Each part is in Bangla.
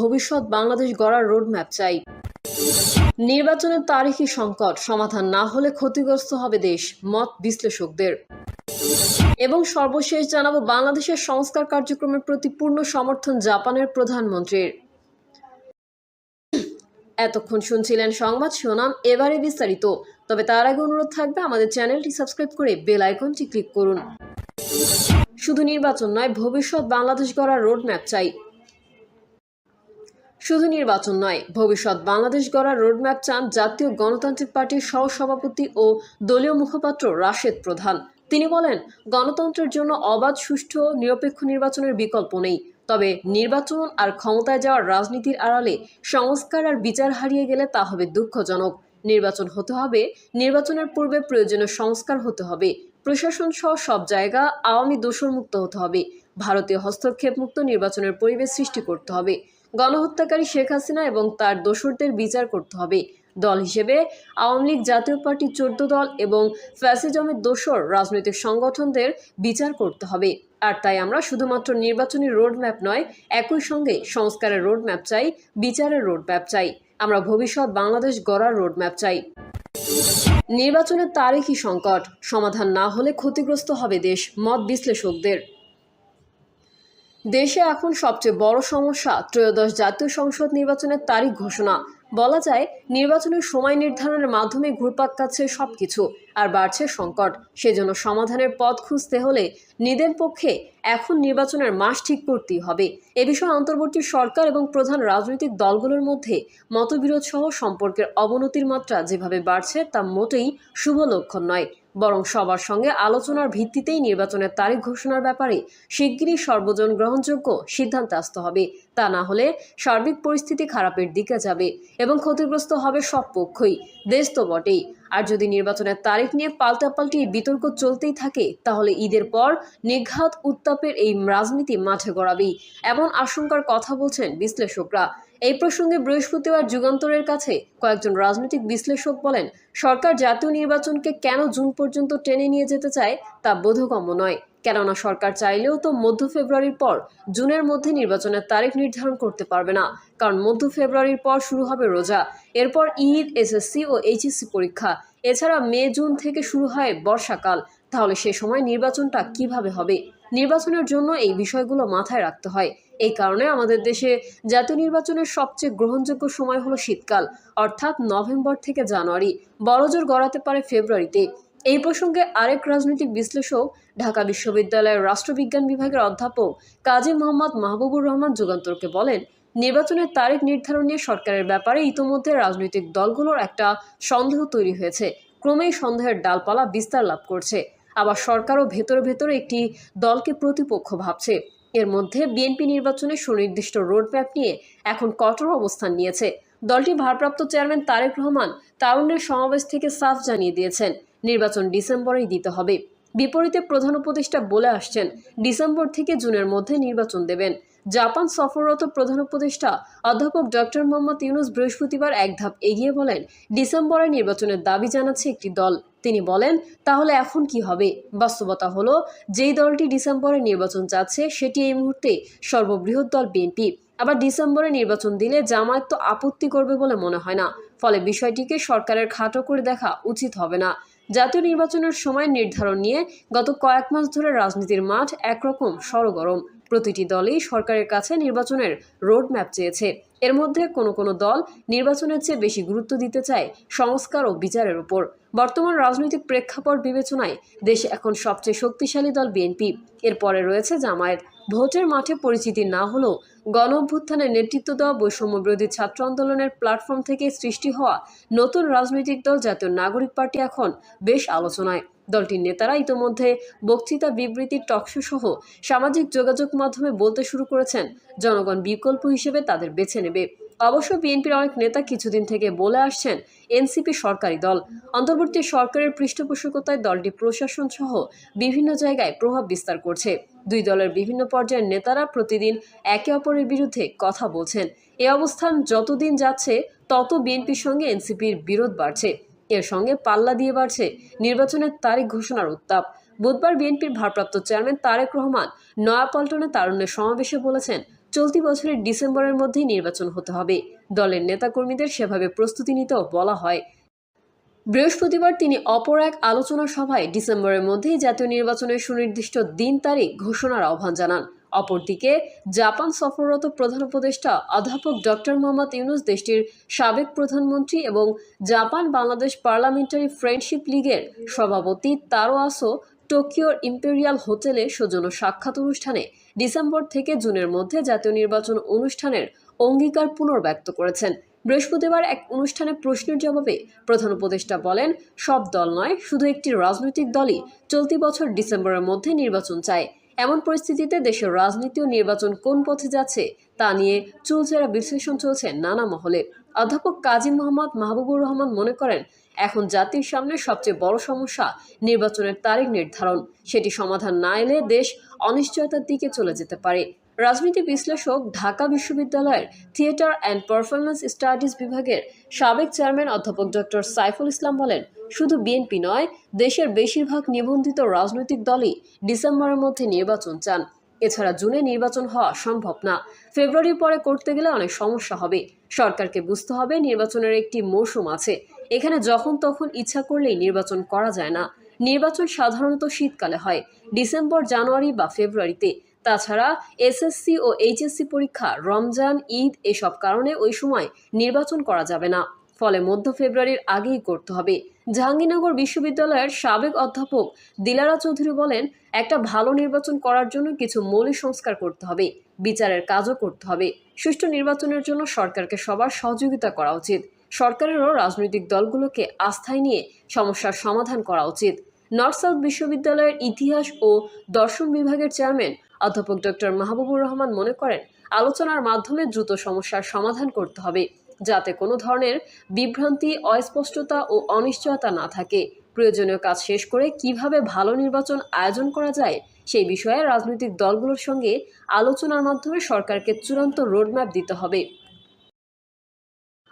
ভবিষ্যৎ বাংলাদেশ গড়ার রোডম্যাপ চাই। নির্বাচনের তারিখই সংকট সমাধান না হলে ক্ষতিগ্রস্ত হবে দেশ, মত বিশ্লেষকদের। এবং সর্বশেষ জানাব বাংলাদেশের সংস্কার কার্যক্রমের প্রতি পূর্ণ সমর্থন জাপানের প্রধানমন্ত্রীর। এতক্ষণ শুনছিলেন সংবাদ শিরোনাম, এবারে বিস্তারিত। তবে তার আগে অনুরোধ থাকবে আমাদের চ্যানেলটি সাবস্ক্রাইব করে বেল আইকনটি ক্লিক করুন। শুধু নির্বাচন নয়, ভবিষ্যৎ বাংলাদেশ গড়ার রোডম্যাপ চাই। শুধু নির্বাচন নয়, ভবিষ্যৎ বাংলাদেশ গড়ার রোডম্যাপ চান জাতীয় গণতান্ত্রিক পার্টির সহসভাপতি ও দলীয় মুখপাত্র রাশেদ প্রধান। তিনি বলেন, গণতন্ত্রের জন্য অবাধ, সুষ্ঠু নিরপেক্ষ নির্বাচনের বিকল্প নেই। তবে নির্বাচন আর ক্ষমতায় যাওয়ার রাজনীতির আড়ালে সংস্কার আর বিচার হারিয়ে গেলে তা হবে দুঃখজনক। নির্বাচন হতে হবে, নির্বাচনের পূর্বে প্রয়োজনীয় সংস্কার হতে হবে। প্রশাসন সহ সব জায়গা আওয়ামী দোষরমুক্ত হতে হবে। ভারতীয় হস্তক্ষেপ মুক্ত নির্বাচনের পরিবেশ সৃষ্টি করতে হবে। গণহত্যাকারী শেখ হাসিনা এবং তার দোসরদের বিচার করতে হবে। দল হিসেবে আওয়ামী লীগ, জাতীয় পার্টি, চোদ্দ দল এবং ফ্যাসিজমের দোসর রাজনৈতিক সংগঠনদের বিচার করতে হবে। আর তাই আমরা শুধুমাত্র নির্বাচনী রোডম্যাপ নয়, একই সঙ্গে সংস্কারের রোডম্যাপ চাই, বিচারের রোডম্যাপ চাই। আমরা ভবিষ্যৎ বাংলাদেশ গড়ার রোডম্যাপ চাই। নির্বাচনের তারিখই সংকট। সমাধান না হলে ক্ষতিগ্রস্ত হবে দেশ, মত বিশ্লেষকদের। দেশে এখন সবচেয়ে বড় সমস্যা ত্রয়োদশ জাতীয় সংসদ নির্বাচনের তারিখ ঘোষণা। বলা যায়, নির্বাচনের সময় নির্ধারণের মাধ্যমে ঘুরপাক কাচ্ছে সব কিছু আর বাড়ছে সংকট। সেজন্য সমাধানের পথ খুঁজতে হলে নিদের পক্ষে এখন নির্বাচনের মাস ঠিক করতেই হবে। এ বিষয়ে অন্তর্বর্তী সরকার এবং প্রধান রাজনৈতিক দলগুলোর মধ্যে মতবিরোধ সহ সম্পর্কের অবনতির মাত্রা যেভাবে বাড়ছে তা মোটেই শুভ লক্ষণ নয়। বরং সবার সঙ্গে আলোচনার ভিত্তিতেই নির্বাচনের তারিখ ঘোষণার ব্যাপারে শিগগিরই সর্বজন গ্রহণযোগ্য সিদ্ধান্তে আসতে হবে। তা না হলে সার্বিক পরিস্থিতি খারাপের দিকে যাবে এবং ক্ষতিগ্রস্ত হবে সব পক্ষই। দেশ তো বটেই। আর যদি নির্বাচনের তারিখ নিয়ে পাল্টাপাল্টি বিতর্ক চলতেই থাকে, তাহলে ঈদের পর নিঘাত উত্তাপের এই রাজনীতি মাঠে গড়াবেই। এমন আশঙ্কার কথা বলছেন বিশ্লেষকরা। এই প্রসঙ্গে বৃহস্পতিবার যুগান্তরের কাছে কয়েকজন রাজনৈতিক বিশ্লেষক বলেন, সরকার জাতীয় নির্বাচনকে কেন জুন পর্যন্ত টেনে নিয়ে যেতে চায় তা বোধগম্য নয়। কেননা সরকার চাইলেও তো মধ্য ফেব্রুয়ারির পর জুনের মধ্যে নির্বাচনের তারিখ নির্ধারণ করতে পারবে না, কারণ মধ্য ফেব্রুয়ারির পর শুরু হবে রোজা। এরপর ঈদ এসএসসি ও এইচএসসি পরীক্ষা। এছাড়া মে, জুন থেকে শুরু হয় বর্ষাকাল। তাহলে সে সময় নির্বাচনটা কীভাবে হবে? নির্বাচনের জন্য এই বিষয়গুলো মাথায় রাখতে হয়। এই কারণে আমাদের দেশে জাতীয় নির্বাচনের সবচেয়ে গ্রহণযোগ্য সময় হলো শীতকাল অর্থাৎ নভেম্বর থেকে জানুয়ারি। বড়জোর গড়াতে পারে ফেব্রুয়ারিতে। এই প্রসঙ্গে আরেক রাজনৈতিক বিশ্লেষক ঢাকা বিশ্ববিদ্যালয়ের রাষ্ট্রবিজ্ঞান বিভাগের অধ্যাপক কাজী মোহাম্মদ মাহবুবুর রহমান যুগান্তরকে বলেন নির্বাচনের তারিখ নির্ধারণ নিয়ে সরকারের ব্যাপারে ইতোমধ্যে রাজনৈতিক দলগুলোর একটা সন্দেহ তৈরি হয়েছে। ক্রমেই সন্দেহের ডালপালা বিস্তার লাভ করছে। আবার সরকারও ভেতরে ভেতরে একটি দলকে প্রতিপক্ষ ভাবছে। এর মধ্যে বিএনপি নির্বাচনে সুনির্দিষ্ট রোডম্যাপ নিয়ে এখন কঠোর অবস্থান নিয়েছে। দলটি ভারপ্রাপ্ত চেয়ারম্যান তারেক রহমান তারুণ্যের সমাবেশ থেকে সাফ জানিয়ে দিয়েছেন, নির্বাচন ডিসেম্বরেই দিতে হবে। বিপরীতে প্রধান উপদেষ্টা বলে আসছেন, ডিসেম্বর থেকে জুনের মধ্যে নির্বাচন দেবেন। জাপান সফররত প্রধান উপদেষ্টা অধ্যাপক ডক্টর মোহাম্মদ ইউনুস বৃহস্পতিবার এক ধাপ এগিয়ে বলেন, ডিসেম্বরে নির্বাচনের দাবি জানাচ্ছে একটি দল। তিনি বলেন, তাহলে এখন কি হবে? বাস্তবতা হলো, যেই দলটি ডিসেম্বরে নির্বাচন চাচ্ছে, সেটি এই মুহূর্তে সর্ববৃহৎ দল বিএনপি। আবার ডিসেম্বরে নির্বাচন দিলে জামায়াত তো আপত্তি করবে বলে মনে হয় না। ফলে বিষয়টিকে সরকারের খাটো করে দেখা উচিত হবে না। জাতীয় নির্বাচনের সময় নির্ধারণ নিয়ে গত কয়েক মাস ধরে রাজনীতির মাঠ একরকম সরগরম। প্রতিটি দলই সরকারের কাছে নির্বাচনের রোডম্যাপ চেয়েছে। এর মধ্যে কোনো কোনো দল নির্বাচনের চেয়ে বেশি গুরুত্ব দিতে চায় সংস্কার ও বিচারের উপর। বর্তমান রাজনৈতিক প্রেক্ষাপট বিবেচনায় দেশে এখন সবচেয়ে শক্তিশালী দল বিএনপি। এরপরে রয়েছে জামায়াত। ভোটের মাঠে পরিচিতি না হলেও গণ অভ্যুত্থানের নেতৃত্ব দেওয়া বৈষম্য বিরোধী ছাত্র আন্দোলনের প্ল্যাটফর্ম থেকে সৃষ্টি হওয়া নতুন রাজনৈতিক দল জাতীয় নাগরিক পার্টি এখন বেশ আলোচনায়। দলটির নেতারা ইতোমধ্যে বক্তৃতা, বিবৃতি টকশো সহ সামাজিক যোগাযোগ মাধ্যমে বলতে শুরু করেছেন। জনগণ বিকল্প হিসেবে তাদের বেছে নেবে। অবশ্য বিএনপির অনেক নেতা কিছুদিন থেকে বলে আসছেন, এনসিপি সরকারি দল। অন্তর্বর্তী সরকারের পৃষ্ঠপোষকতায় দলটি প্রশাসন সহ বিভিন্ন জায়গায় প্রভাব বিস্তার করছে। দুই দলের বিভিন্ন পর্যায়ের নেতারা প্রতিদিন একে অপরের বিরুদ্ধে কথা বলছেন। এ অবস্থান যতদিন যাচ্ছে, তত বিএনপির সঙ্গে এনসিপির বিরোধ বাড়ছে। এর সঙ্গে পাল্লা দিয়ে বাড়ছে নির্বাচনের তারিখ ঘোষণার উত্তাপ। বুধবার বিএনপির ভারপ্রাপ্ত চেয়ারম্যান তারেক রহমান নয়াপল্টনে তারুণ্যের সমাবেশে বলেছেন, চলতি বছরের ডিসেম্বরের মধ্যেই নির্বাচন হতে হবে। দলের নেতাকর্মীদের সেভাবে প্রস্তুতি নিতেও বলা হয়। বৃহস্পতিবার তিনি অপর এক আলোচনা সভায় ডিসেম্বরের মধ্যেই জাতীয় নির্বাচনের সুনির্দিষ্ট দিন তারিখ ঘোষণার আহ্বান জানান। অপরদিকে, জাপান সফররত প্রধান উপদেষ্টা অধ্যাপক ডক্টর মোহাম্মদ ইউনুস দেশটির সাবেক প্রধানমন্ত্রী এবং জাপান বাংলাদেশ পার্লামেন্টারি ফ্রেন্ডশিপ লীগের সভাপতি তারো আসো টোকিওর ইম্পেরিয়াল হোটেলে সৌজন্য সাক্ষাৎ অনুষ্ঠানে ডিসেম্বর থেকে জুনের মধ্যে জাতীয় নির্বাচন অনুষ্ঠানের অঙ্গীকার পুনর্ব্যক্ত করেছেন। বৃহস্পতিবার এক অনুষ্ঠানে প্রশ্নের জবাবে প্রধান উপদেষ্টা বলেন, সব দল নয়, শুধু একটি রাজনৈতিক দলই চলতি বছর ডিসেম্বরের মধ্যে নির্বাচন চায়। এমন পরিস্থিতিতে দেশের রাজনীতি ও নির্বাচন কোন পথে যাচ্ছে তা নিয়ে চুলচেরা বিশ্লেষণ চলছে নানা মহলে। অধ্যাপক কাজী মোহাম্মদ মাহবুবুর রহমান মনে করেন, এখন জাতির সামনে সবচেয়ে বড় সমস্যা নির্বাচনের তারিখ নির্ধারণ। সেটি সমাধান না এলে দেশ অনিশ্চয়তার দিকে চলে যেতে পারে। রাজনীতি বিশ্লেষক ঢাকা বিশ্ববিদ্যালয়ের থিয়েটার অ্যান্ড পারফরমেন্স স্টাডিজ বিভাগের সাবেক চেয়ারম্যান অধ্যাপক ডক্টর সাইফুল ইসলাম বলেন, শুধু বিএনপি নয়, দেশের বেশিরভাগ নিবন্ধিত রাজনৈতিক দলই ডিসেম্বরের মধ্যে নির্বাচন চান। এছাড়া জুনে নির্বাচন হওয়া সম্ভব না। ফেব্রুয়ারির পরে করতে গেলে অনেক সমস্যা হবে। সরকারকে বুঝতে হবে নির্বাচনের একটি মৌসুম আছে। এখানে যখন তখন ইচ্ছা করলেই নির্বাচন করা যায় না। নির্বাচন সাধারণত শীতকালে হয়। ডিসেম্বর, জানুয়ারি বা ফেব্রুয়ারিতে তাছাড়া এসএসসি ও এইচএসসি পরীক্ষা, রমজান, ঈদ এসব কারণে ওই সময় নির্বাচন করা যাবে না। ফলে মধ্য ফেব্রুয়ারির আগেই করতে হবে। জাহাঙ্গীরনগর বিশ্ববিদ্যালয়ের সাবেক অধ্যাপক দিলারা চৌধুরী বলেন, একটা ভালো নির্বাচন করার জন্য কিছু মৌলিক সংস্কার করতে হবে, বিচারের কাজও করতে হবে। সুষ্ঠু নির্বাচনের জন্য সরকারকে সবার সহযোগিতা করা উচিত। সরকারেরও রাজনৈতিক দলগুলোকে আস্থায় নিয়ে সমস্যার সমাধান করা উচিত। নর্থ সাউথ বিশ্ববিদ্যালয়ের ইতিহাস ও দর্শন বিভাগের চেয়ারম্যান অধ্যাপক ডক্টর মাহবুবুর রহমান মনে করেন, আলোচনার মাধ্যমে দ্রুত সমস্যার সমাধান করতে হবে, যাতে কোনো ধরনের বিভ্রান্তি, অস্পষ্টতা ও অনিশ্চয়তা না থাকে। প্রয়োজনীয় কাজ শেষ করে কীভাবে ভালো নির্বাচন আয়োজন করা যায় সেই বিষয়ে রাজনৈতিক দলগুলোর সঙ্গে আলোচনার মাধ্যমে সরকারকে চূড়ান্ত রোডম্যাপ দিতে হবে।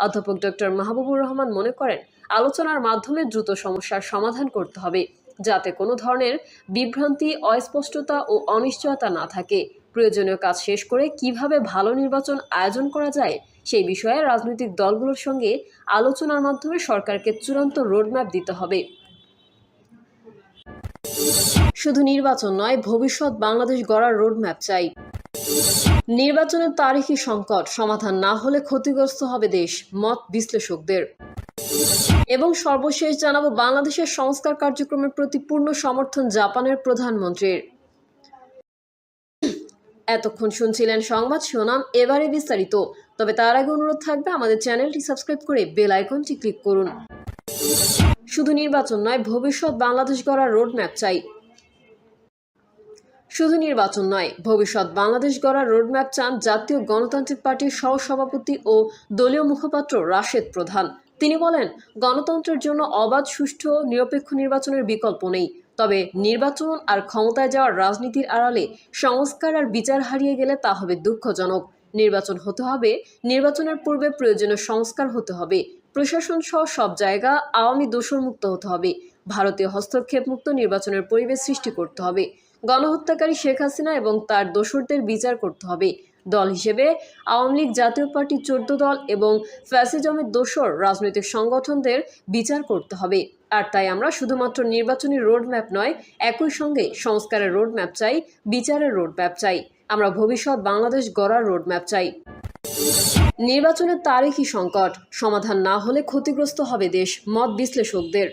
অধ্যাপক ডক্টর মাহবুবুর রহমান মনে করেন, আলোচনার মাধ্যমে দ্রুত সমস্যার সমাধান করতে হবে। যাতে কোনো ধরনের বিভ্রান্তি, অস্পষ্টতা ও অনিশ্চয়তা না থাকে। প্রয়োজনীয় কাজ শেষ করে কীভাবে ভালো নির্বাচন আয়োজন করা যায় সেই বিষয়ে রাজনৈতিক দলগুলোর সঙ্গে আলোচনার মাধ্যমে সরকারকে চূড়ান্ত রোডম্যাপ দিতে হবে। শুধু নির্বাচন নয়, ভবিষ্যৎ বাংলাদেশ গড়ার রোডম্যাপ চাই। নির্বাচনের তারিখই সংকট সমাধান না হলে ক্ষতিগ্রস্ত হবে দেশ, মত বিশ্লেষকদের। এবং সর্বশেষ জানাব বাংলাদেশের সংস্কার কার্যক্রমের প্রতি পূর্ণ সমর্থন জাপানের প্রধানমন্ত্রীর। এতক্ষণ শুনছিলেন সংবাদ শিরোনাম, এবারে বিস্তারিত। তবে তার আগে অনুরোধ থাকবে আমাদের চ্যানেলটি সাবস্ক্রাইব করে বেল আইকনটি ক্লিক করুন। শুধু নির্বাচন নয়, ভবিষ্যৎ বাংলাদেশ গড়ার রোডম্যাপ চাই। শুধু নির্বাচন নয়, ভবিষ্যৎ বাংলাদেশ গড়ার রোডম্যাপ চান জাতীয় গণতান্ত্রিক পার্টির সহসভাপতি ও দলীয় মুখপাত্র রাশেদ প্রধান। তিনি বলেন, গণতন্ত্রের জন্য অবাধ, সুষ্ঠু, নিরপেক্ষ নির্বাচনের বিকল্প নেই। তবে নির্বাচন আর ক্ষমতায় যাওয়ার রাজনীতির আড়ালে সংস্কার আর বিচার হারিয়ে গেলে তা হবে দুঃখজনক। নির্বাচন হতে হবে, নির্বাচনের পূর্বে প্রয়োজনীয় সংস্কার হতে হবে। প্রশাসন সহ সব জায়গা আওয়ামী দোষরমুক্ত হতে হবে। ভারতীয় হস্তক্ষেপ মুক্ত নির্বাচনের পরিবেশ সৃষ্টি করতে হবে। গণহত্যাকারী শেখ হাসিনা এবং তার দোসরদের বিচার করতে হবে। দল হিসেবে আওয়ামী লীগ, জাতীয় পার্টি, চোদ্দ দল এবং ফ্যাসিজমের দোসর রাজনৈতিক সংগঠনদের বিচার করতে হবে। আর তাই আমরা শুধুমাত্র নির্বাচনী রোডম্যাপ নয়, একই সঙ্গে সংস্কারের রোডম্যাপ চাই, বিচারের রোডম্যাপ চাই। আমরা ভবিষ্যৎ বাংলাদেশ গড়ার রোডম্যাপ চাই। নির্বাচনের তারিখই সংকট। সমাধান না হলে ক্ষতিগ্রস্ত হবে দেশ, মত বিশ্লেষকদের।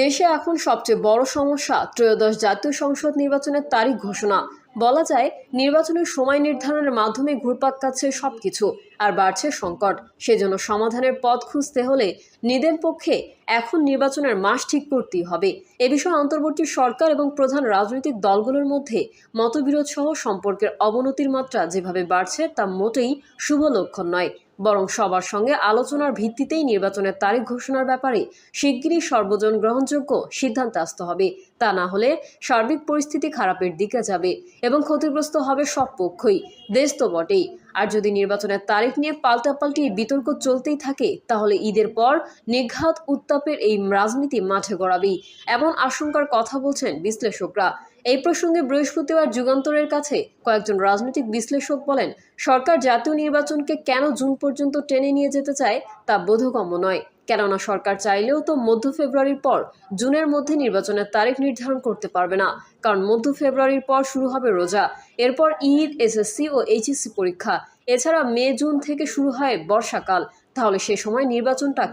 দেশে এখন সবচেয়ে বড় সমস্যা ত্রয়োদশ জাতীয় সংসদ নির্বাচনের তারিখ ঘোষণা। বলা যায়, নির্বাচনের সময় নির্ধারণের মাধ্যমে ঘুরপাক কাচ্ছে সবকিছু আর বাড়ছে সংকট। সেজন্য সমাধানের পথ খুঁজতে হলে নিদের পক্ষে এখন নির্বাচনের মাস ঠিক করতেই হবে। এ বিষয়ে অন্তর্বর্তী সরকার এবং প্রধান রাজনৈতিক দলগুলোর মধ্যে মতবিরোধ সহ সম্পর্কের অবনতির মাত্রা যেভাবে বাড়ছে তা মোটেই শুভ লক্ষণ নয়। বরং সবার সঙ্গে আলোচনার ভিত্তিতেই নির্বাচনের তারিখ ঘোষণার ব্যাপারে শিগগিরই সর্বজন গ্রহণযোগ্য সিদ্ধান্তে আসতে হবে। তা না হলে সার্বিক পরিস্থিতি খারাপের দিকে যাবে এবং ক্ষতিগ্রস্ত হবে সব পক্ষই। দেশ তো বটেই। আর যদি নির্বাচনের তারিখ নিয়ে পাল্টাপাল্টি বিতর্ক চলতেই থাকে, তাহলে ঈদের পর নিঘাত উত্তাপের এই রাজনীতি মাঠে গড়াবেই। এমন আশঙ্কার কথা বলছেন বিশ্লেষকরা। এই প্রসঙ্গে বৃহস্পতিবার যুগান্তরের কাছে কয়েকজন রাজনৈতিক বিশ্লেষক বলেন, সরকার জাতীয় নির্বাচনকে কেন জুন পর্যন্ত টেনে নিয়ে যেতে চায় তা বোধগম্য নয়। কেননা সরকার চাইলেও তো মধ্য ফেব্রুয়ারির পর জুনের মধ্যে নির্বাচনের তারিখ নির্ধারণ করতে পারবে না, কারণ মধ্য ফেব্রুয়ারির পর শুরু হবে রোজা। এরপর ঈদ এসএসসি ও এইচএসসি পরীক্ষা। এছাড়া মে, জুন থেকে শুরু হয় বর্ষাকাল। তাহলে সে সময় নির্বাচনটা